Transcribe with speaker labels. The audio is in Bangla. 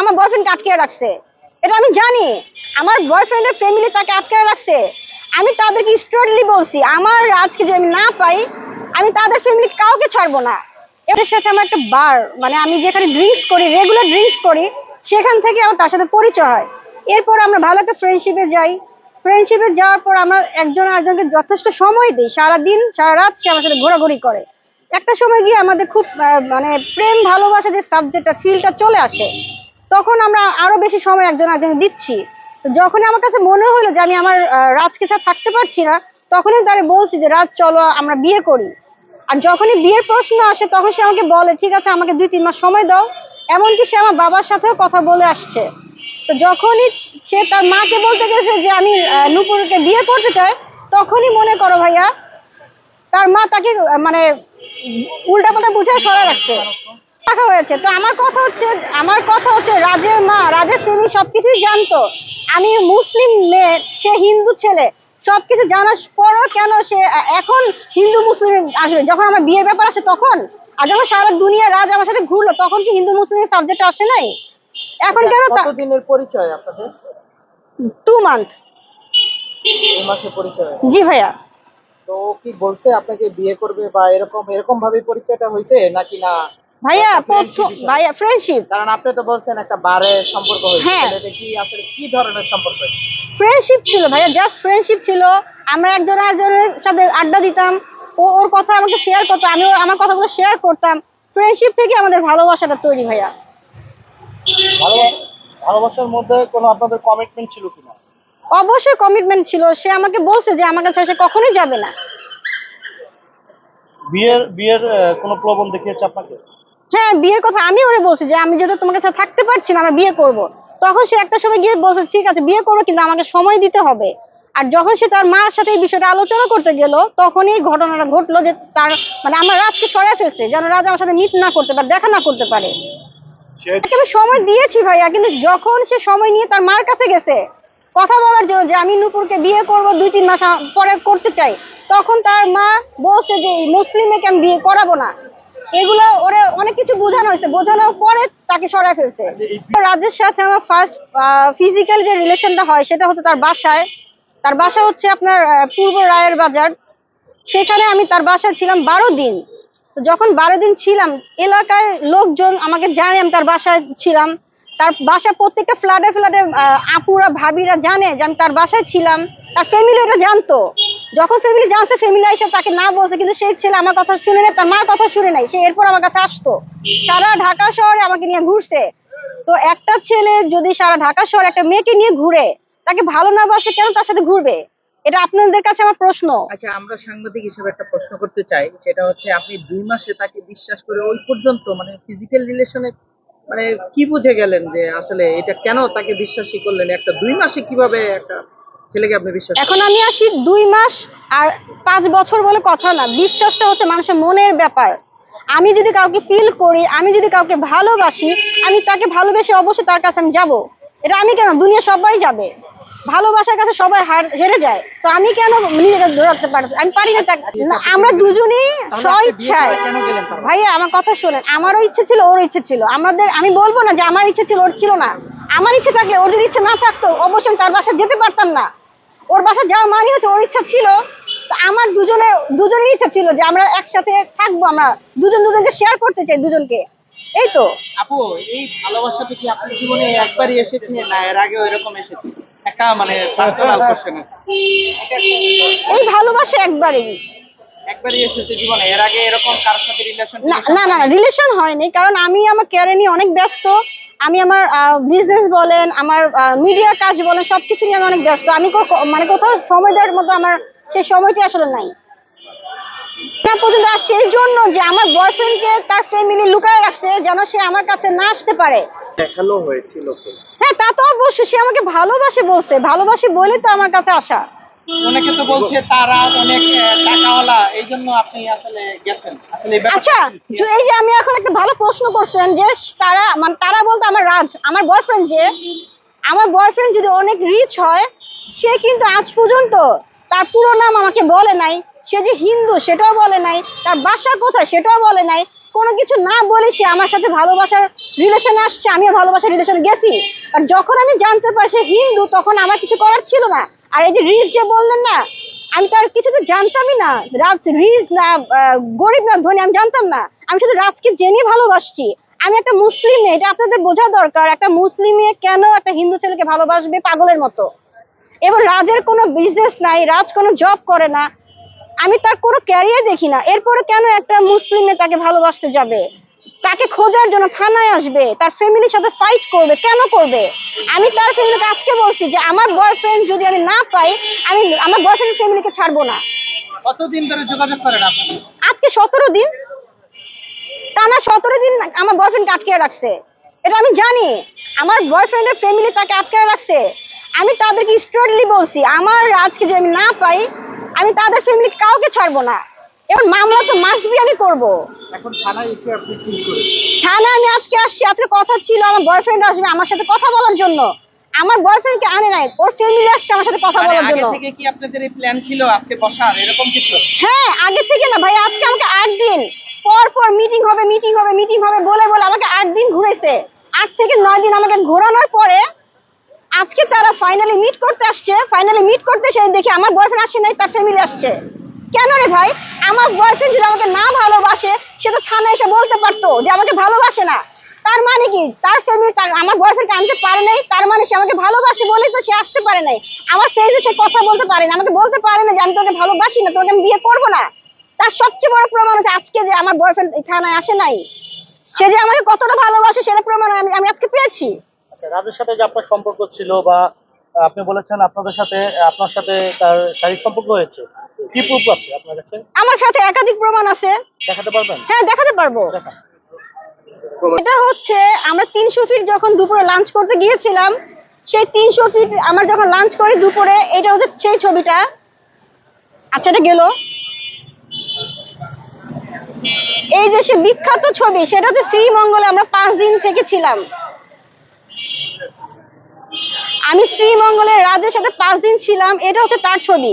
Speaker 1: আমার বয়ফ্রেন্ডকে আটকে রাখছে। এটা আমি জানি। আমার বয়ফ্রেন্ডের ফ্যামিলি তাকে আটকে রাখছে। আমি তাদেরকে স্ট্রেটলি বলছি, আমার আজকে যদি আমি না পাই, আমি তাদের ফ্যামিলি কাউকে ছাড়বো না। এদের সাথে আমার একটা বার মানে আমি যেখানে ড্রিঙ্কস করি রেগুলার ড্রিঙ্কস করি, সেখান থেকে আমার তার সাথে পরিচয় হয়। এরপর আমরা ভালো একটা ফ্রেন্ডশিপে যাই। ফ্রেন্ডশিপে যাওয়ার পর আমরা একজন আরেকজনকে যথেষ্ট সময় দিই। সারাদিন, সারা রাত সে আমার সাথে ঘোরাঘুরি করে। একটা সময় গিয়ে আমাদের খুব মানে প্রেম ভালোবাসা যে সাবজেক্টটা ফিলটা চলে আসে। তখন আমরা আরও বেশি সময় একজন আরেকজনকে দিচ্ছি। তো যখনই আমার কাছে মনে হলো যে আমি আমার রাজকে ছাড়া থাকতে পারছি না, তখনই তারে বলছি যে, রাজ, চলো, আমরা বিয়ে করি। আর যখনই বিয়ের প্রশ্ন আসে, তখন সে আমাকে বলে, ঠিক আছে, আমাকে দুই তিন মাস সময় দাও। এমনকি সে আমার বাবার সাথেও কথা বলে আসছে। তো যখনই সে তার মাকে বলতে গেছে যে, আমি নূপুরকে বিয়ে করতে চাই, তখনই মনে করো ভাইয়া, তার মা তাকে মানে উল্টা পাল্টা বুঝে সরা রাখছে। রাখা হয়েছে। তো আমার কথা হচ্ছে আমার কথা হচ্ছে রাজের মা রাজের ফ্যামিলি সবকিছুই জানতো। আমি মুসলিম মেয়ে সে হিন্দু ছেলে। সবকিছু জানার পরও কেন সে এখন হিন্দু মুসলিম আসবে? যখন আমার বিয়ের ব্যাপার আসে তখন? আর যখন সারা দুনিয়া রাজ আমার সাথে ঘুরলো তখন কি হিন্দু মুসলিমের সাবজেক্ট আসে নাই? এখন কেন
Speaker 2: কতদিনের পরিচয় আপনাদের?
Speaker 1: টু মান্থ
Speaker 2: মাসে পরিচয়।
Speaker 1: জি ভাইয়া।
Speaker 2: তো কি বলছে আপনাকে বিয়ে করবে বা এরকম এরকম ভাবে পরিচয়টা হয়েছে নাকি না?
Speaker 1: ভাইয়া? ভাইয়া ফ্রেন্ডশিপ
Speaker 2: কারণ আপনি তো বলছেন একটা বারের সম্পর্ক হয়েছে।
Speaker 1: হ্যাঁ।
Speaker 2: এটা কি আসলে কি ধরনের সম্পর্ক?
Speaker 1: ফ্রেন্ডশিপ ছিল ভাইয়া জাস্ট ফ্রেন্ডশিপ ছিল। আমরা একজন আরেকজনের সাথে আড্ডা দিতাম। ও ওর কথা আমাকে শেয়ার করতো আমি আমার কথাগুলো শেয়ার করতাম। ফ্রেন্ডশিপ থেকে আমাদের ভালোবাসাটা তৈরি ভাইয়া।
Speaker 3: ভালোবাসার মধ্যে কোনো আপনাদের কমিটমেন্ট ছিল কিনা?
Speaker 1: অবশ্যই কমিটমেন্ট ছিল। সে আমাকে বলছে যে আমার কাছে সে কখনোই যাবে না।
Speaker 3: বিয়ের বিয়ের কোনো প্রবণ দেখিয়েছে আপনাকে?
Speaker 1: হ্যাঁ বিয়ের কথা আমি ওরে বলছি যে আমি যদি তোমার কাছে থাকতে পারছি না আমরা বিয়ে করব। তখন সে একটা সময় গিয়ে বলছে ঠিক আছে বিয়ে করব কিন্তু আমাকে সময় দিতে হবে। আর যখন সে তার মার সাথে এই বিষয়টা আলোচনা করতে গেল তখনই এই ঘটনাটা ঘটলো যে তার মানে আমার রাজকে সরাই ফেলছে যেন রাজ আমার সাথে মিট না করতে পারে দেখা না করতে পারে। আমি সময় দিয়েছি ভাইয়া কিন্তু যখন সে সময় নিয়ে তার মার কাছে গেছে কথা বলার জন্য যে আমি নুপুরকে বিয়ে করব দুই তিন মাস পরে করতে চাই তখন তার মা বলছে যে এই মুসলিম আমি বিয়ে করাবো না। এগুলো ওরে অনেক কিছু বোঝানো হয়েছে। বোঝানোর পরে তাকে সরাই ফেলছে। রাজের সাথে আমার ফার্স্ট ফিজিক্যাল যে রিলেশনটা হয় সেটা হচ্ছে তার বাসায়। তার বাসা হচ্ছে আপনার পূর্ব রায়ের বাজার। সেখানে আমি তার বাসায় ছিলাম বারো দিন। যখন বারো দিন ছিলাম এলাকায় লোকজন আমাকে জানে আমি তার বাসায় ছিলাম। তার বাসা প্রত্যেকটা ফ্ল্যাটে ফ্ল্যাটে আপুরা ভাবিরা জানে যে আমি তার বাসায় ছিলাম। তার ফ্যামিলি এটা জানতো। যখন ফ্যামিলি জানছে ফ্যামিলি এসে তাকে না বলছে, কিন্তু সেই ছেলে আমার কথা শুনে নেয় তার মার কথা শুনে নাই, সে এরপর আমার কাছে আসতো। সারা ঢাকা শহরে আমাকে নিয়ে ঘুরছে। তো একটা ছেলে যদি সারা ঢাকা শহরে একটা মেয়েকে নিয়ে ঘুরে, তাকে ভালো না বাসে কেন তার সাথে ঘুরবে? এটা আপনাদের কাছে আমার প্রশ্ন।
Speaker 2: আচ্ছা আমরা সাংবাদিক হিসেবে একটা প্রশ্ন করতে চাই, সেটা হচ্ছে আপনি দুই মাসে তাকে বিশ্বাস করে ওই পর্যন্ত মানে ফিজিক্যাল রিলেশনে মানে কি বুঝে গেলেন যে আসলে এটা কেন তাকে বিশ্বাসী করলেন? একটা দুই মাসে কীভাবে একটা ছেলেকে আপনি বিশ্বাস?
Speaker 1: এখন আমি আসি দুই মাস আর পাঁচ বছর বলে কথা না বিশ্বাসটা হচ্ছে মানুষের মনের ব্যাপার। আমি যদি কাউকে ফিল করি আমি যদি কাউকে ভালোবাসি আমি তাকে ভালোবেসে অবশ্যই তার কাছে আমি যাব। এটা আমি কেন? দুনিয়া সবাই যাবে। ভালোবাসার কাছে সবাই হার- যায়। তো আমি কেন নিজেকে দৌড়াতে পারব? আমি পারি না আমরা দুজনেই
Speaker 2: তাহলে
Speaker 1: স্ব
Speaker 2: আপনি বিয়ে
Speaker 1: ইচ্ছায়
Speaker 2: করে কেন গেলেন তার? বাসায়?
Speaker 1: ভাইয়া আমার কথা শোনেন। আমারও ইচ্ছে ছিল ওর ইচ্ছে ছিল। আমাদের আমি বলব না যে আমার ইচ্ছে ছিল ওর ছিল না। আমার ইচ্ছে থাকলে ওর যদি ইচ্ছে না থাকতো অবশ্যই তার বাসায় যেতে পারতাম না। ওর বাসা যাওয়ার মানে হচ্ছে ওর ইচ্ছা ছিল তো আমার দুজনের দুজনের ইচ্ছা ছিল যে আমরা একসাথে থাকব আমরা দুজন দুজনকে শেয়ার করতে চাই দুজনকে। এই তো।
Speaker 2: আপু এই ভালোবাসাটা কি আপনার জীবনে একবারই এসেছে না এর আগেও এরকম এসেছে? একটা মানে পার্সোনাল কোশ্চেন
Speaker 1: এই ভালোবাসা একবারই।
Speaker 2: একবারই এসেছে জীবনে এর আগে এরকম কারোর সাথে রিলেশন
Speaker 1: না না না রিলেশন হয়নি কারণ আমি আমার ক্যারিয়ার নিয়ে অনেক ব্যস্ত। আমি আমার বিজনেস বলেন আমার মিডিয়া কাজ বলেন সবকিছু নিয়ে আমি অনেক ব্যস্ত। আমি মানে কোথাও সময় দেওয়ার মতো আমার সেই সময়টি আসলে নাই। না পর্যন্ত আর সেই জন্য যে আমার বয়ফ্রেন্ডকে তার ফ্যামিলি লুকায় রাখছে যেন সে আমার কাছে না আসতে পারে।
Speaker 3: দেখানো হয়েছিল
Speaker 1: হ্যাঁ তা তো অবশ্যই সে আমাকে ভালোবাসে বলছে। ভালোবাসে বলে তো আমার কাছে আসা।
Speaker 2: অনেকে তো বলছে তারা অনেক টাকাওয়ালা এই জন্য আপনি আসলে গেছেন। আসলে
Speaker 1: আচ্ছা এই যে আমি এখন একটা ভালো প্রশ্ন করছেন যে তারা মানে তারা বলতে আমার রাজ আমার বয়ফ্রেন্ড যে আমার বয়ফ্রেন্ড যদি অনেক রিচ হয় সে কিন্তু আজ পর্যন্ত তার পুরো নাম আমাকে বলে নাই। সে যে হিন্দু সেটাও বলে নাই। তার বাসা কোথায় সেটাও বলে নাই। কোনো কিছু না বলে সে আমার সাথে ভালোবাসার রিলেশন আসছে আমিও ভালোবাসার রিলেশন গেছি। আর যখন আমি জানতে পারি সে হিন্দু তখন আমার কিছু করার ছিল না। আর এই যে রিজ যে বললেন না, আমি তার কিছু তো জানতামই না। রাজ, রিজ না গরিব না, ধনী, আমি জানতাম না। আমি শুধু রাজকে জেনে ভালোবাসছি। আমি একটা মুসলিম মেয়ে, এটা আপনাদের বোঝা দরকার, একটা মুসলিম মেয়ে কেন একটা হিন্দু ছেলেকে ভালোবাসবে পাগলের মতো? এবং রাজের কোনো বিজনেস নাই, রাজ কোনো জব করে না। আমি তার কোনো ক্যারিয়ার দেখি না। এরপরে কেন একটা মুসলিম তাকে ভালোবাসতে যাবে? তাকে খোঁজার জন্য থানায় আসবে তার ফ্যামিলির সাথে ফাইট করবে কেন করবে? আমি তার ফ্যামিলিকে আজকে বলছি যে আমার বয়ফ্রেন্ড যদি আমি না পাই আমি আমার বয়ফ্রেন্ড ফ্যামিলিকে ছাড়বো না।
Speaker 2: কতদিন ধরে যোগাযোগ করেন আপনি?
Speaker 1: আজকে সতেরো দিন। টানা সতেরো দিন আমার বয়ফ্রেন্ডকে আটকে রাখছে। এটা আমি জানি। আমার বয়ফ্রেন্ডের ফ্যামিলি তাকে আটকে রাখছে। আমি তাদেরকে স্ট্রেটলি বলছি আমার আজকে যদি আমি না পাই আমি তাদের ফ্যামিলি কাউকে ছাড়বো না। এবং মামলা তো মাসবি আমি করব।
Speaker 2: এখন থানায় এসে আপনি কি
Speaker 1: থানায় আমি আজকে আসছি আজকে কথা ছিল আমার বয়ফ্রেন্ড আসবে আমার সাথে কথা বলার জন্য। আমার বয়ফ্রেন্ডকে আনে নাই ওর ফ্যামিলি আসছে আমার সাথে কথা
Speaker 2: মানে
Speaker 1: বলার
Speaker 2: আগে থেকে কি আপনাদের এই প্ল্যান ছিল আজকে বসার এরকম কিছু?
Speaker 1: হ্যাঁ আগে থেকে না ভাই আজকে আমাকে আট দিন পর পর মিটিং হবে মিটিং হবে মিটিং হবে বলে বলে আমাকে আট দিন ঘুরেছে। আট থেকে নয় দিন আমাকে ঘোরানোর পরে আজকে তারা ফাইনালি মিট করতে আসছে ফাইনালি মিট করতে এসে দেখি আমার বয়ফ্রেন্ড আসছে নাই তার ফ্যামিলি আসছে। কেন রে ভাই? আমার বয়ফ্রেন্ড যদি আমাকে না ভালোবাসে সে তো থানায় এসে বলতে পারতো যে আমাকে ভালোবাসে না। তার মানে কি? তার ফ্যামিলি তার আমার বয়ফ্রেন্ডকে আনতে পারে নাই তার মানে সে আমাকে ভালোবাসে বলেই তো সে আসতে পারে নাই। আমার ফেসে সে কথা বলতে পারে না আমাকে বলতে পারে না যে আমি তোকে ভালোবাসি না তোকে আমি বিয়ে করব না। তার সবচেয়ে বড় প্রমাণ হচ্ছে আজকে যে আমার বয়ফ্রেন্ড থানায় আসে নাই। সে যে আমাকে কতটা ভালোবাসে সেটা প্রমাণ আমি আমি আজকে পেয়েছি।
Speaker 3: আচ্ছা, রাজের সাথে যে আপনার সম্পর্ক ছিল বা আপনি বলেছেন আপনাদের সাথে আপনার সাথে তার শারীরিক সম্পর্ক হয়েছে কি প্রুফ আছে আপনার কাছে?
Speaker 1: আমার কাছে একাধিক প্রমাণ আছে।
Speaker 3: দেখাতে পারবেন?
Speaker 1: হ্যাঁ দেখাতে পারব। এটা হচ্ছে আমরা তিনশো ফিট যখন দুপুরে লাঞ্চ করতে গিয়েছিলাম সেই তিনশো ফিট আমরা যখন লাঞ্চ করি দুপুরে এটা হচ্ছে সেই ছবিটা। আচ্ছা এটা গেল। এই যে সে বিখ্যাত ছবি সেটা হচ্ছে শ্রীমঙ্গলে আমরা পাঁচ দিন থেকে ছিলাম আমি শ্রীমঙ্গলে রাজের সাথে পাঁচ দিন ছিলাম এটা হচ্ছে তার ছবি।